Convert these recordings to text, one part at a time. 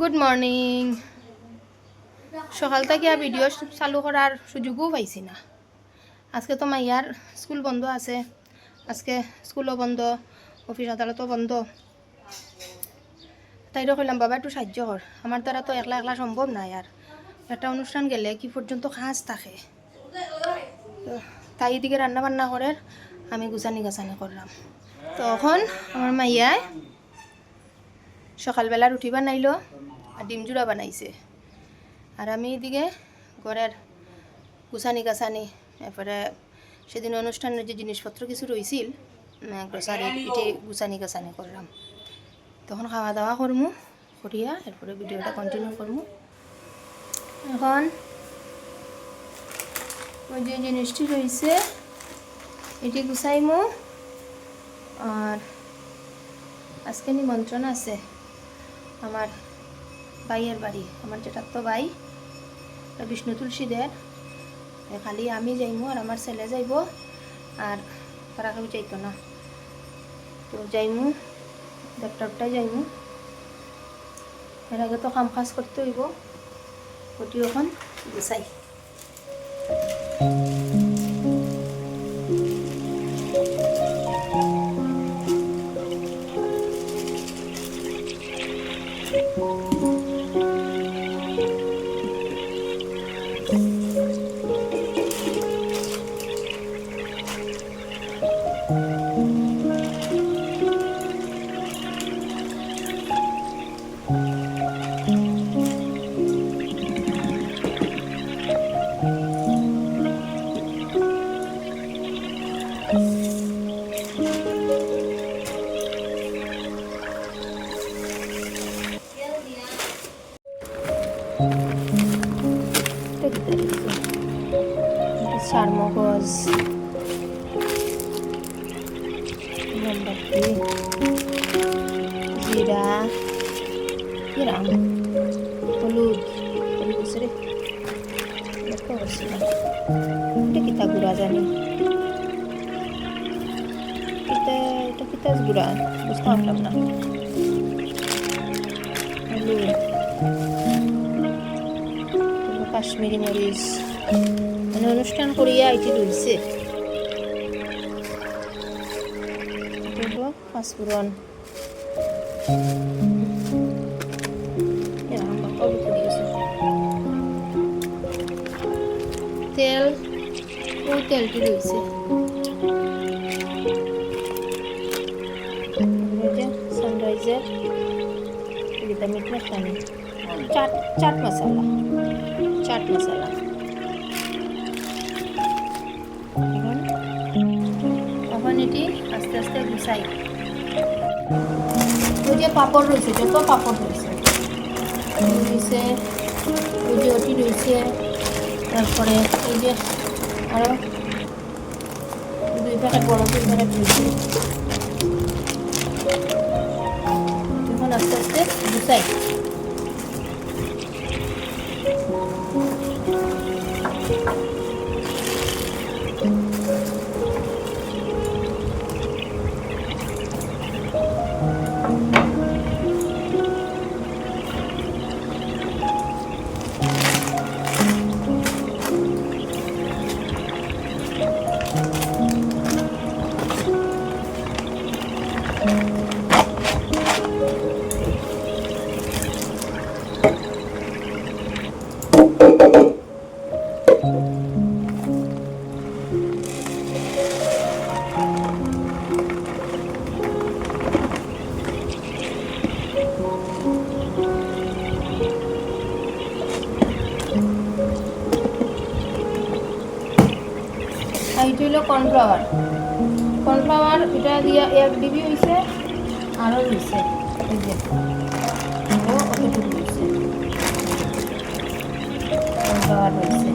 Good morning সকাল থেকে video চালু করার সুযোগও পাইছি না। আজকে তো মাইয়ার স্কুল বন্ধ আছে। আজকে স্কুলও বন্ধ অফিস আদালতও বন্ধ। তাইরও কইলাম, বাবা, একটু সাহায্য কর আমার দ্বারা তো একলা একলা সম্ভব নাই আর একটা অনুষ্ঠান গেলে কি পর্যন্ত কাজ থাকে? তাই দিকে রান্না বান্না করে আমি গুছানি গাছানি করলাম তখন আমার মাইয়ায় সকালবেলা রুটি বানাইলো আর ডিম জুড়া বানাইছে। আর আমি এদিকে ঘরের গুছানি গাছানি এরপরে সেদিন অনুষ্ঠানের যে জিনিসপত্র কিছু রয়েছিল গ্রসারি পিঠে গুছানি গাছানি করলাম। তখন খাওয়া দাওয়া করমু, করিয়া এরপরে ভিডিওটা কন্টিনিউ করমু। এখন ওই যে জিনিসটি রয়েছে এটি গুছাইমু। আর আজকে নিমন্ত্রণ আছে আমার ভাইয়ের বাড়ি, আমার যেটা তো ভাই বিষ্ণু তুলসীদের। খালি আমি যাইমু আর আমার ছেলে যাইব, আর তারা কেউ যাইতো না। তো যাইমু দেড়টাটাই যাইমু। এর আগে তো কাম কাজ করতে হইব ওটি এখন গুছাই। চার মগজ মোমবাতি জিরা হলুদ হলুদ রে এটা কিতা গুড়া জানি এটা কাশ্মীরি মরিচ। মানে অনুষ্ঠান করিয়া এটি রয়েছে পাঁচফোড়ন। তেল ওই তেলটি রয়েছে সানরাইজার এটা চাট চাট মশলা। চাট মশলা এখন এটি আস্তে আস্তে গুছাই। ওই যে পাপড় রয়েছে, যত পাপড় রয়েছে। রয়েছে, ওই যে ওটি রয়েছে। তারপরে এই যে আরও দুই প্যাকেট, বড় দুই প্যাকেট রয়েছে। এখন আস্তে আস্তে গুছাই। রয়েছে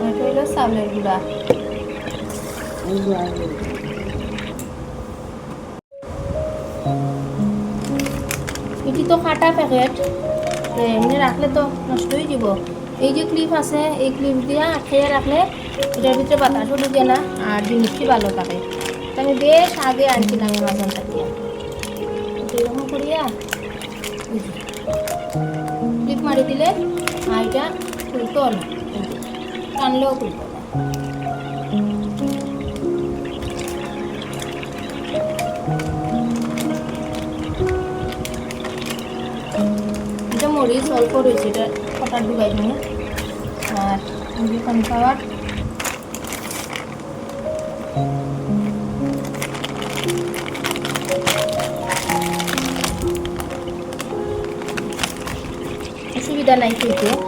আর এটা হলো চাউলের গুঁড়া। এটি তো কাটা প্যাকেট এমনি রাখলে তো নষ্ট হয়ে যাব এই যে ক্লিপ আছে, এই ক্লিপ দিয়া খেয়ে রাখলে এটার ভিতরে বাতাসও ঢুকে না আর জিনিসটি ভালো থাকে আমি বেশ আগে আনছিলাম অ্যামাজন থেকে এরকম করিয়া ক্লিপ মারি দিলে আইটা খুলতো না টানলেও খুলতো না এটা মরিচ, অল্প রয়েছে, এটা কটার ডুবাই নিয়ে আর মুরগি কর্নফ্লাওয়ার অসুবিধা নাই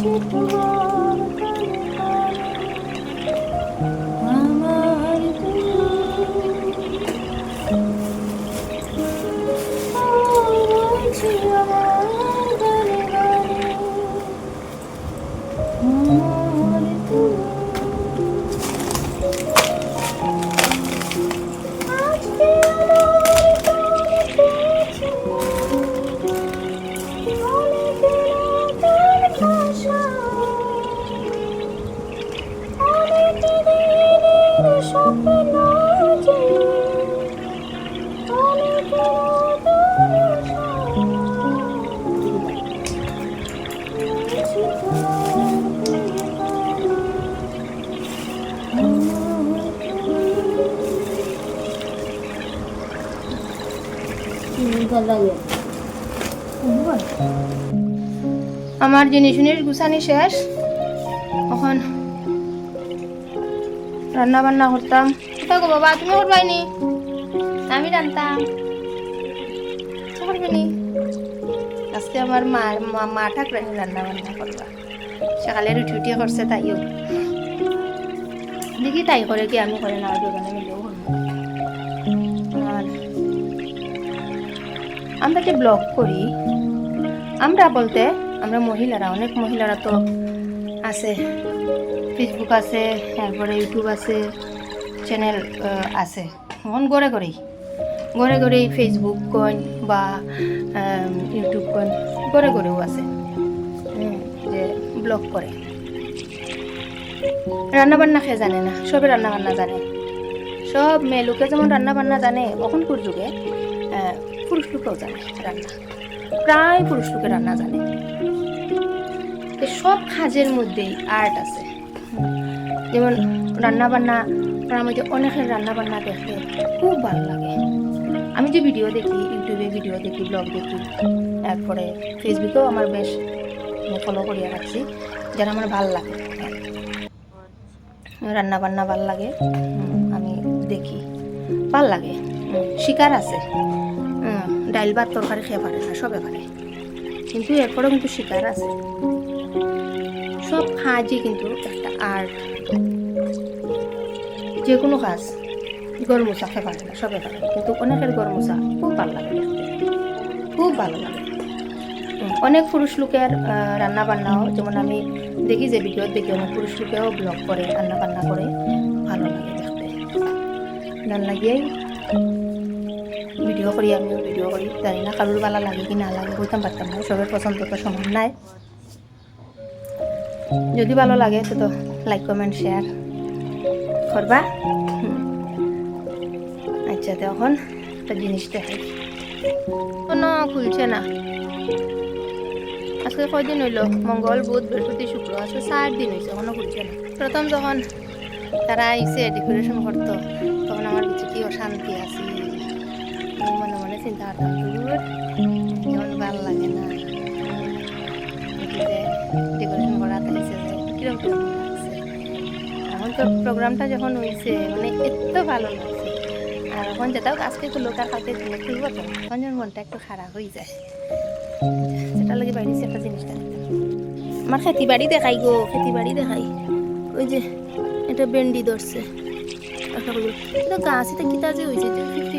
খেতে আমার আমার জিনিস জিনিস গুছানি শেষ। এখন রান্না বান্না করতাম গো বাবা, তুমি করবাইনি? আমি রান্তাম। ইচ্ছা করবে নি আজকে আমার মা, মা- ঠাকরানি রান্না বান্না করবা। সকালে রুটি উটি করছে তাইও। দেখি তাই করে কি আমি করে না দোকানে মিলেও আমরা ব্লগ করি? আমরা বলতে আমরা মহিলারা, অনেক মহিলারা তো আছে। ফেসবুক আছে, তারপরে ইউটিউব আছে চ্যানেল আছে। এখন গড়ে গড়েই। গড়ে গড়েই ফেসবুক কন বা ইউটিউব কইন গড়ে গড়েও আছে। যে ব্লগ করে। রান্নাবান্না খেয়ে জানে না? সবে রান্না বান্না জানে। সব মেয়ে লোকে যেমন রান্না বান্না জানে অখনপুর যুগে পুরুষ লোকেও জানে রান্না। প্রায় পুরুষ লোকে রান্না জানে। সব কাজের মধ্যেই আর্ট আছে। যেমন রান্না বান্না আমার মধ্যে অনেকের রান্না বান্না দেখে খুব ভালো লাগে। আমি যে ভিডিও দেখি ইউটিউবে ভিডিও দেখি ব্লগ দেখি তারপরে ফেসবুকেও আমার বেশ ফলো করিয়া রাখছি যারা আমার ভালো লাগে। রান্না বান্না ভালো লাগে, আমি দেখি, ভালো লাগে, শিকার আছে। ডাইল ভাত, তরকারি খেয়ে পারে না সবে পারে কিন্তু এরপরেও কিন্তু শিকার আছে। সব কাজই কিন্তু একটা আর্ট যে কোনো কাজ গরম মশা খেয়ে পারে না সবে পারে কিন্তু অনেকের গরম মশা খুব ভালো লাগে। খুব ভালো লাগে। অনেক পুরুষ লোকের রান্না বান্নাও যেমন আমি দেখি যে ভিডিও দেখি অনেক পুরুষ লোকেও ব্লগ করে রান্না বান্না করে, ভালো লাগে দেখতে। লাগিয়েই ভিডিও করি, আমিও ভিডিও করি। জানি না কারোর ভালো লাগে কি না লাগে বুঝতাম পারতাম না। সবের পছন্দ তো সমান নাই। যদি ভালো লাগে তো লাইক কমেন্ট শেয়ার করবা। আচ্ছা তো এখন একটা জিনিস দেখাই কোনো খুলছে না। আজকে কয়দিন হইল? মঙ্গল, বুধ, বৃহস্পতি, শুক্র, আজকে চার দিন হয়েছে এখনও খুলছে না। প্রথম যখন তারা আইসে ডেকোরেশন করতো, তখন আমার কিছু কি অশান্তি আছে মনে মনে চিন্তা করতাম যেমন ভালো লাগে না। কেমন লাগছে। এখন তো প্রোগ্রামটা যখন হয়েছে মানে এত ভালো লাগছে আর এখন যেটাও আজকে লোক আর কালকে তুলে খুলবো তো। তখন মনটা একটু খারাপ হয়ে যায়। সেটা লাগে বাইরে একটা জিনিস দেখাইতাম আমার খেতি বাড়ি দেখাই গো, খেতি বাড়ি দেখাই। ওই যে, এটা বেন্ডি ধরছে একটা গাছ, এটা কিতা যে হয়েছে ফিফটি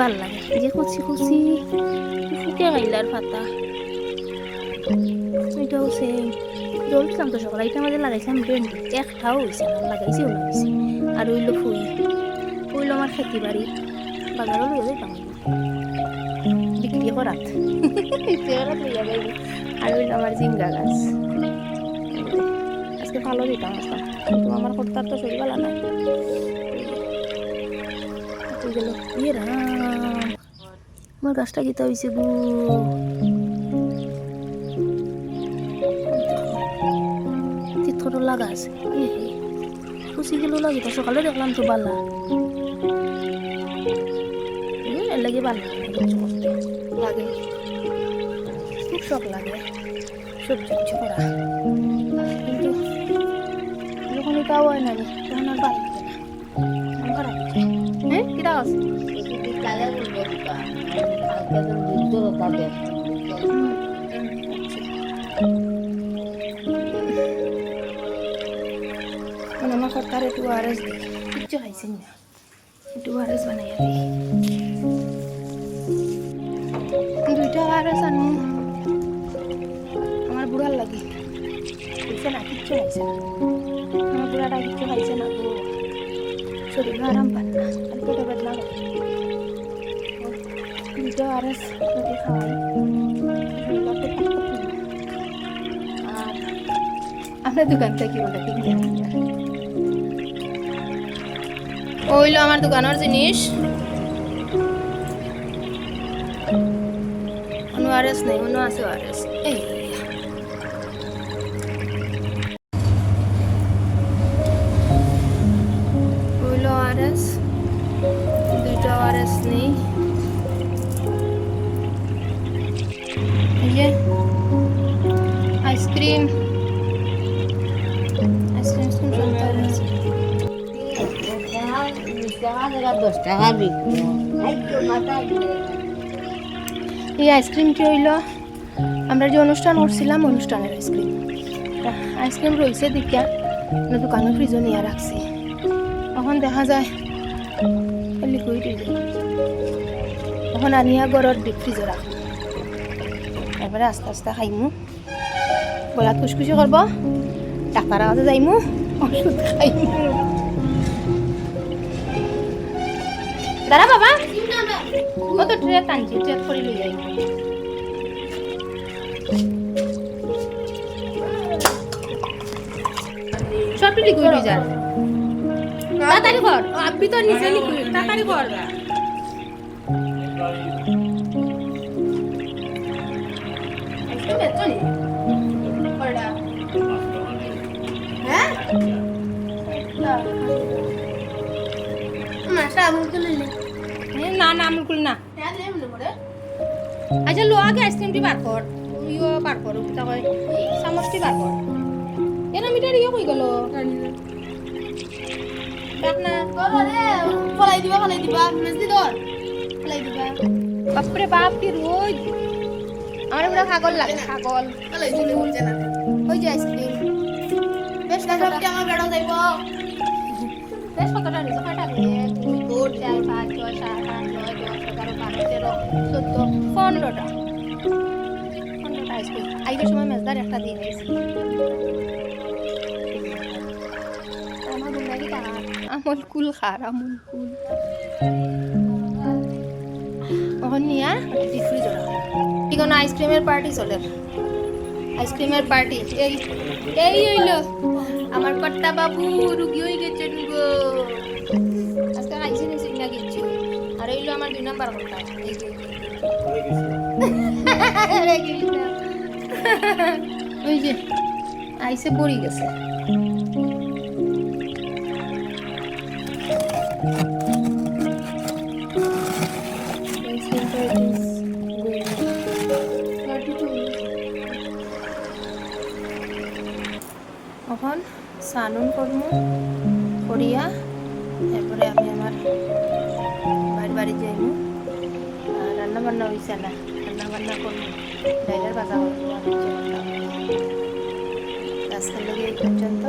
ভালো লাগে। যে কুচি কুচি ফুটে গাইলার পাতা। এটাও সেম দিলাম তো সকালে এটা মাঝে লাগাইছিলাম ভেন্ডি একটাও হয়েছে না লাগাইছিও লাগাইছি। আর ওইলো ফুল। ফুল আমার খেতি বাড়ি। বাজারও লইয়া যাইতাম। বিক্রি করাত। লইয়া যাইব। আর ওইলো আমার জিঙ্গা গাছ। আজকে ভালো দিতাম আমার কর্তার তো শরীর ভালো হয়ে গেল। ইয়ে রাম। আমার গাছটা গীতা হয়েছে গো। চিত্রটা গাছ খুশি গেল লাগে তো, সকালে দেখলাম তো বালা। লাগে ভালো লাগে। খুব শখ লাগে। সবজি কিছু করা। কিন্তু যখন এটাও হয় না তখন আর মানে আমার সরকার একটু আরএস কিচ্ছু খাইছেন না একটু আরএস বানাইয়া দুইটা আরএস আনো আমার বুড়ার লাগে না কিচ্ছু খাইছে না আরএস যদি খাওয়াই। আর আমরা দোকান থেকে ওটা কিনে আর। ওইলো আমার দোকানের জিনিস অন্য আরএস নেই অন্য আছে আরএস নেই যে আইসক্রিম আইসক্রিম এই আইসক্রিমটি হইল আমরা যে অনুষ্ঠান করছিলাম, অনুষ্ঠানের আইসক্রিম আইসক্রিম রয়েছে দিকা আমরা দোকানের ফ্রিজও নিয়ে রাখছি। এখন দেখা যায় লিকুইড এখন আনিয়া গড়ত ডিপ ফ্রিজে রাখব এবারে আস্তে আস্তে খাইমু গলাত খুশখুশি করব ডাক্তার আওয়াজে যাইমু ওষুধ খাইমু দাঁড়া বাবা কত ট্রে টানছি ট্রে করে লই যাই সব লিকুইড হয়ে যায় তাড়াতাড়ি কর আপনি তো নিচে লিকুইড তাড়াতাড়ি কর না না আমুল কুল না আচ্ছা লো আগে আইসক্রিমটি বার কর ইও বার কর কয় চামচটি বার কর এর মিটার ইয়ে কই গেল বাপরে বাপ কি রোজ আমার পুরো ছাগল লাগে ছাগল ওই যে আইসক্রিম বেশ দেখো আমার বেড়াও যাইব বেশ কতটা রয়েছে কয়টা এক দুই চার পাঁচ ছয় সাত আট নয় দশ সময় মেজদার একটা দিয়ে দিয়েছি আমল কুল খার, আমল কুল। ওখান নিয়ে চলে এখন আইসক্রিমের পার্টি চলে। আইসক্রিমের পার্টি। এই এই হইল। আমার কর্তা বাবু, রুগী হয়ে গেছে গো। নাম্বার কোনটা ওই যে আইসে পড়ি গেছে। এখন সানুন করব ছেলে রান্না বান্না করব। ডাইলের বাজা করব আজকের লোক এই পর্যন্ত।